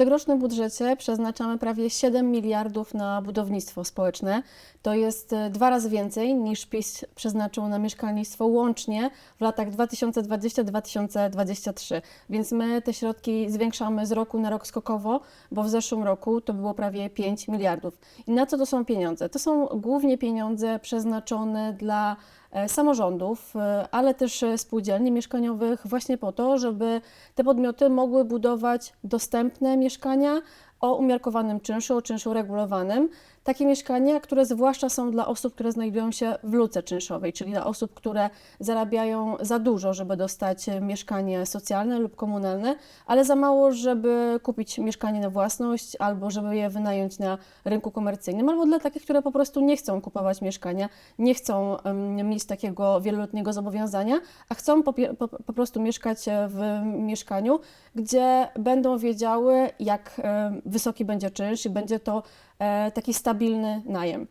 tegorocznym budżecie przeznaczamy prawie 7 miliardów na budownictwo społeczne. To jest e, dwa razy więcej niż PiS przeznaczył na mieszkalnictwo łącznie w latach 2020-2023. Więc my te środki zwiększamy z roku na rok skokowo, bo w zeszłym roku to było prawie 5 miliardów. I na co to są pieniądze? To są głównie pieniądze przeznaczone dla samorządów, e, ale też e, spółdzielni mieszkaniowych właśnie po to, żeby te podmioty mogły budować dostępne mieszkania o umiarkowanym czynszu, o czynszu regulowanym. Takie mieszkania, które zwłaszcza są dla osób, które znajdują się w luce czynszowej, czyli dla osób, które zarabiają za dużo, żeby dostać mieszkanie socjalne lub komunalne, ale za mało, żeby kupić mieszkanie na własność albo żeby je wynająć na rynku komercyjnym, albo dla takich, które po prostu nie chcą kupować mieszkania, nie chcą mieć takiego wieloletniego zobowiązania, a chcą po, po, po prostu mieszkać w mieszkaniu, gdzie będą wiedziały, jak wysoki będzie czynsz i będzie to e, taki stabilny najem.